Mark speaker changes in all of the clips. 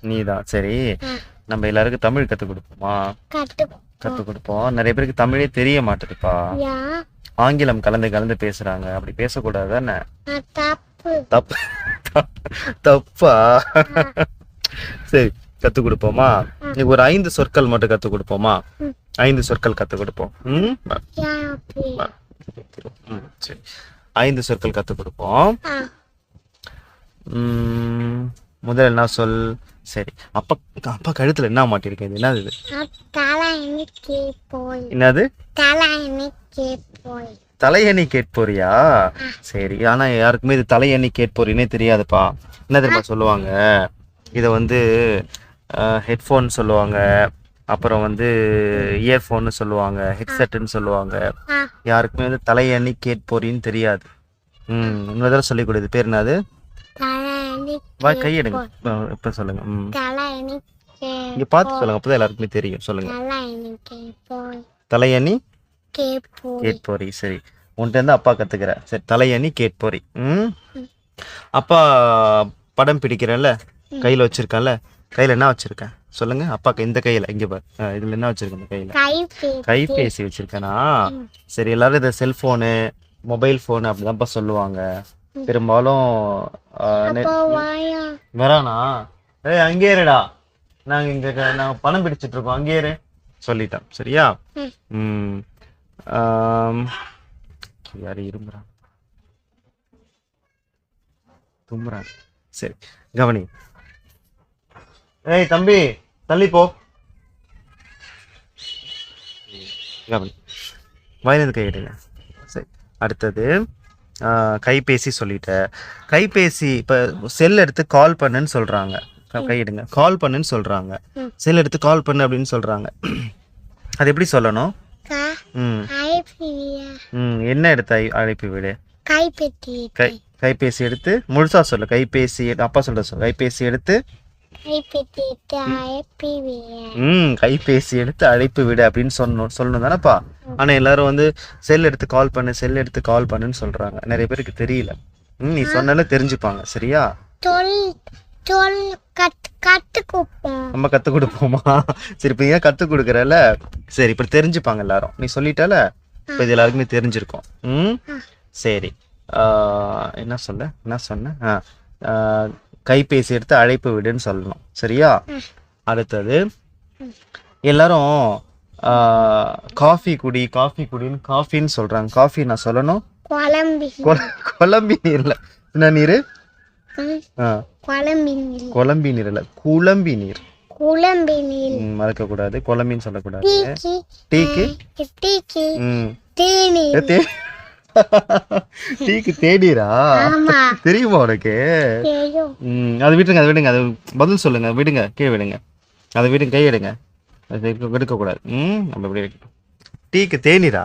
Speaker 1: நீதான் சரி. நம்ம எல்லாருக்கும் தமிழ் கத்து கொடுப்போமா? கத்து கொடுப்போம். நிறைய பேருக்கு தமிழே தெரிய மாட்டுதுப்பா. ஆங்கிலம் கலந்து கலந்து பேசுறாங்க. அப்படி பேசக்கூடாது தானே?
Speaker 2: தப்பு.
Speaker 1: தப்பு. தப்பா. சரி கத்து கொடுப்போமா? இன்னைக்கு ஒரு ஐந்து சொற்கள் மட்டும் கத்து கொடுப்போமா. ஐந்து சொற்கள் கத்து கொடுப்போம். ஐந்து சொற்கள் கத்து கொடுப்போம். முதல்ல என்ன சொல்? சரி. அப்பா அப்பா கழுத்துல என்ன மாட்டிருக்கு இது? என்னது? இது என்னது
Speaker 2: தலையணி
Speaker 1: கேட்போறியா? சரி. ஆனா யாருக்குமே இது தலையணி கேட்போறினே தெரியாதுப்பா. என்ன தெரியுமா சொல்லுவாங்க? இதை வந்து ஹெட்ஃபோன் சொல்லுவாங்க. அப்புறம் வந்து இயர்ஃபோன்னு சொல்லுவாங்க. ஹெட்செட்டுன்னு சொல்லுவாங்க. யாருக்குமே வந்து தலையணி கேட்போரின்னு தெரியாது. ம். இன்னொரு தடவை சொல்லிக் கொடு. இது பேர் என்னது? வா கையெடுங்க இப்போ சொல்லுங்க. இங்க பார்த்து சொல்லுங்க அப்பதான் எல்லாருக்குமே தெரியும். சொல்லுங்க.
Speaker 2: தலையணி
Speaker 1: கேட்போரி சரி. உன்கிட்ட இருந்து அப்பா கத்துக்கிற. சரி தலையணி கேட்போரி ம்? அப்பா படம் பிடிக்கிறேன்ல? கையில வச்சிருக்கேன்ல? கையில என்ன வச்சிருக்கேன் சொல்லுங்க. அப்பாக்கு இந்த கையில இங்க பாரு. இதுல என்ன வச்சிருக்கேன் இந்த கையில?
Speaker 2: கை
Speaker 1: கைபேசி வச்சிருக்கேனா? சரி எல்லாரும் இதை செல்போனு மொபைல் ஃபோன் அப்படிதான்ப்பா சொல்லுவாங்க. பெரும்பாலும் வரானா? ஏய் அங்கே இருடா. நாங்க இங்க நாங்க பணம் பிடிச்சிட்டு இருக்கோம். அங்கே இரு. சொல்லிட்டேன். சரியா?
Speaker 2: ம்.
Speaker 1: ம். ஆம். யாரு இருமுறான் தும்புறான் சரி கவனி. ஏய் தம்பி தள்ளி போ. கவனி. வயலது கையிடுங்க சரி அடுத்தது. கைபேசி சொல்லிட்டேன் கைபேசி இப்போ செல் எடுத்து கால் பண்ணுன்னு சொல்கிறாங்க கையிடுங்க. கால் பண்ணுன்னு சொல்கிறாங்க. செல் எடுத்து கால் பண்ணு அப்படின்னு சொல்கிறாங்க அது எப்படி சொல்லணும்? ம். என்ன எடுத்து அழை- அழைப்பு விடு? கை கைபேசி எடுத்து முழுசா சொல்லு. கைபேசி அப்பா சொல்ற சொல்லு. கைபேசி எடுத்து ம் கைபேசி எடுத்து அழைப்பு விடு அப்படின்னு சொல்லணும் சொல்லணும் தானேப்பா. ஆனா எல்லாரும் வந்து செல் எடுத்து கால் பண்ணு செல் எடுத்து கால் பண்ணுன்னு சொல்றாங்க. நிறைய பேருக்கு தெரியல. ம் நீ சொன்னாலே தெரிஞ்சுப்பாங்க சரியா? நம்ம கத்து கொடுப்போமா? சரி இப்போ ஏன் கத்து கொடுக்குறல? சரி இப்போ தெரிஞ்சுப்பாங்க எல்லாரும். நீ சொல்லிட்டால? இப்போ இது எல்லாருக்குமே தெரிஞ்சிருக்கும். ம்? சரி. என்ன சொல்ல என்ன சொன்ன? கைபேசி எடுத்து அழைப்பு விடுன்னு சொல்லணும். சரியா? அடுத்தது எல்லாரும் காஃபி குடி காஃபி குடின்னு காஃபின்னு சொல்றாங்க. காஃபி நான் சொல்லணும்.
Speaker 2: குழம்பி.
Speaker 1: கொ- நீர்ல என்ன நீர்?
Speaker 2: குழம்பி நீர்.
Speaker 1: இல்ல. குழம்பி நீர்.
Speaker 2: குழம்பி நீர்.
Speaker 1: குழம்பின்னு சொல்லக்கூடாது.
Speaker 2: டீக்கு.
Speaker 1: டீக்கு?
Speaker 2: டீக்கு.
Speaker 1: ம்.
Speaker 2: தேநீர்.
Speaker 1: ஏ, தே டீக்கு தேநீரா?
Speaker 2: ஆமா.
Speaker 1: தெரியுமா உனக்கு? அது விட்டுருங்க அதை விடுங்க அது பதில் சொல்லுங்க. விடுங்க கீழே விடுங்க. அதை விடுங்க கை எடுங்க. அது எடுக்க- எடுக்கக்கூடாது ம் நம்ம இப்படி இருக்கட்டும் டீக்கு தேநீரா?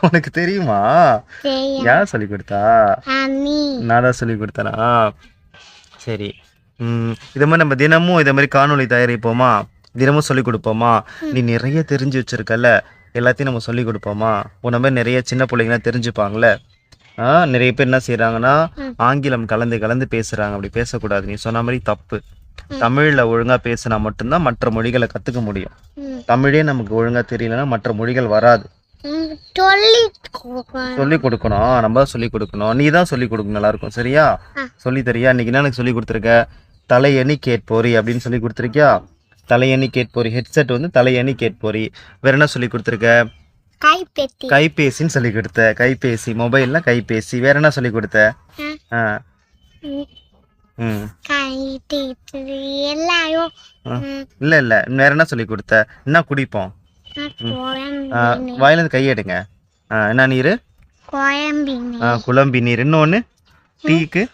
Speaker 1: உனக்கு தெரியுமா?
Speaker 2: தெரியும்.
Speaker 1: யார் சொல்லி கொடுத்தா? நான் தான் சொல்லி கொடுத்தனா? சரி. ம் இதை மாதிரி நம்ம தினமும் இதை மாதிரி காணொளி தயாரிப்போமா? தினமும் சொல்லி கொடுப்போமா? நீ நிறைய தெரிஞ்சு வச்சிருக்கல எல்லாத்தையும் நம்ம சொல்லி கொடுப்போமா? உன்ன மாதிரி நிறைய சின்ன பிள்ளைங்களாம் தெரிஞ்சுப்பாங்கல்ல? ஆ நிறைய பேர் என்ன செய்றாங்கன்னா ஆங்கிலம் கலந்து கலந்து பேசுறாங்க. அப்படி பேசக்கூடாது. நீ சொன்ன மாதிரி தப்பு. தமிழ்ல ஒழுங்கா பேசினா மட்டும்தான் மற்ற மொழிகளை கத்துக்க முடியும். தமிழே நமக்கு ஒழுங்கா தெரியலன்னா மற்ற மொழிகள் வராது.
Speaker 2: சொல்லி கொடுக்கணும்.
Speaker 1: நம்ம தான் சொல்லி கொடுக்கணும். நீ தான் சொல்லி கொடுக்கணும் நல்லா இருக்கும் சரியா. சொல்லி தரியா? இன்னைக்கு என்ன எனக்கு சொல்லி கொடுத்துருக்க? தலையணி கேட்போரி அப்படின்னு சொல்லி கொடுத்துருக்கியா? தலையணி கேட்போரி. ஹெட்செட் வந்து தலையணி கேட்போரி. வேற என்ன சொல்லி கொடுத்துருக்க?
Speaker 2: கைப்பெட்டி
Speaker 1: கைபேசின்னு சொல்லி கொடுத்த. கைபேசி. மொபைல்ல கைபேசி. வேற என்ன சொல்லி கொடுத்த? இல்ல இல்ல. வேற என்ன சொல்லி கொடுத்த? என்ன குடிப்போம்? ஆ, வாயிலிருந்து கையெடுங்க என்ன நீர்?
Speaker 2: குழம்பி
Speaker 1: நீர். இன்னொன்னு? டீக்கு?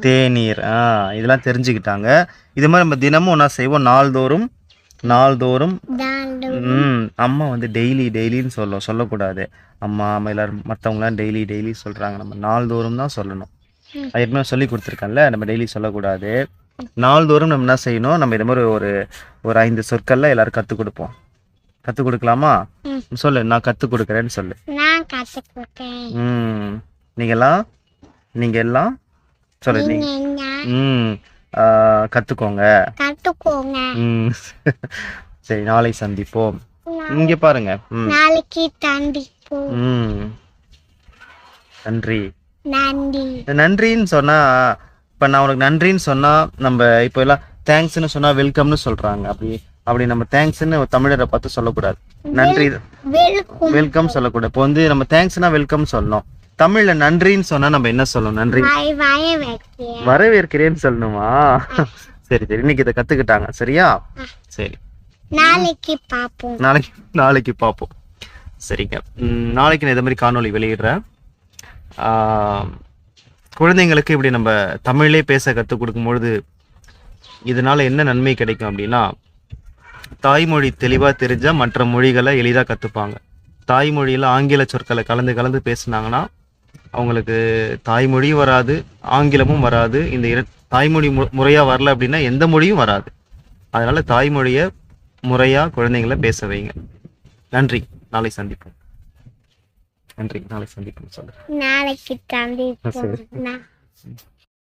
Speaker 2: தேநீர்.
Speaker 1: ஆ இதெல்லாம் தெரிஞ்சுக்கிட்டாங்க. இது மாதிரி நம்ம தினமும் என்ன செய்வோம். நாள்தோறும் நாள்தோறும். ம். அம்மா வந்து டெய்லி டெய்லின்னு சொல்லும். சொல்லக்கூடாது. அம்மா அம்மா எல்லாரும் மற்றவங்களாம் டெய்லி டெய்லி சொல்கிறாங்க நம்ம நாள்தோறும் தான் சொல்லணும். அது ஏற்கனவே சொல்லி கொடுத்துருக்கேன்ல நம்ம டெய்லி சொல்லக்கூடாது. நாள்தோறும் நம்ம என்ன செய்யணும்? நம்ம இது மாதிரி ஒரு ஒரு ஐந்து சொற்கள்ல எல்லாரும் கற்றுக் கொடுப்போம். கற்றுக் கொடுக்கலாமா. சொல்லு நான் கற்றுக் கொடுக்குறேன்னு சொல்லு. ம். நீங்கள்லாம் நீங்கள் எல்லாம் சொல்லு
Speaker 2: நீங்க
Speaker 1: ம். கத்துக்கோங்க.
Speaker 2: கத்துக்கோங்க.
Speaker 1: ம். சரி நாளை சந்திப்போம். இங்க பாருங்க.
Speaker 2: நாளைக்கு தண்டிப்போம்
Speaker 1: ம். நன்றி.
Speaker 2: நன்றி.
Speaker 1: நன்றின்னு சொன்னா இப்ப நான் உனக்கு நன்றின்னு சொன்னா நம்ம இப்போ எல்லாம் தேங்க்ஸ்னு சொன்னா வெல்கம்னு சொல்றாங்க. அப்படி அப்படி நம்ம தேங்க்ஸ்னு தமிழரை பார்த்து சொல்லக்கூடாது. நன்றி
Speaker 2: வெல்கம்
Speaker 1: சொல்லக்கூடாது. இப்போ வந்து நம்ம தேங்க்ஸ்னா வெல்கம் சொல்லணும் தமிழ்ல நன்றின்னு சொன்னா நம்ம என்ன சொல்லணும்? நன்றி. வரவேற்கிறேன்னு சொல்லணுமா? சரி சரி. இன்னைக்கு இதை கத்துக்கிட்டாங்க. சரியா? சரி.
Speaker 2: நாளைக்கு பாப்போம்.
Speaker 1: நாளைக்கு நாளைக்கு பார்ப்போம் சரிங்க. நாளைக்கு நான் இதே மாதிரி காணொளி வெளியிடுறேன். குழந்தைங்களுக்கு இப்படி நம்ம தமிழே பேச கற்றுக் கொடுக்கும்பொழுது இதனால் என்ன நன்மை கிடைக்கும் அப்படின்னா தாய்மொழி தெளிவாக தெரிஞ்சால் மற்ற மொழிகளை எளிதாக கற்றுப்பாங்க தாய்மொழியில் ஆங்கில சொற்களை கலந்து கலந்து பேசுனாங்கன்னா அவங்களுக்கு தாய்மொழியும் வராது ஆங்கிலமும் வராது. இந்த இர தாய்மொழி மு முறையாக வரல அப்படின்னா எந்த மொழியும் வராது. அதனால் தாய்மொழியை முறையாக குழந்தைங்களை பேச வைங்க. நன்றி. நாளை சந்திப்போம். நன்றி. நாளை சந்திப்போம். சொல்லுங்கள்
Speaker 2: நாளைக்கு நான்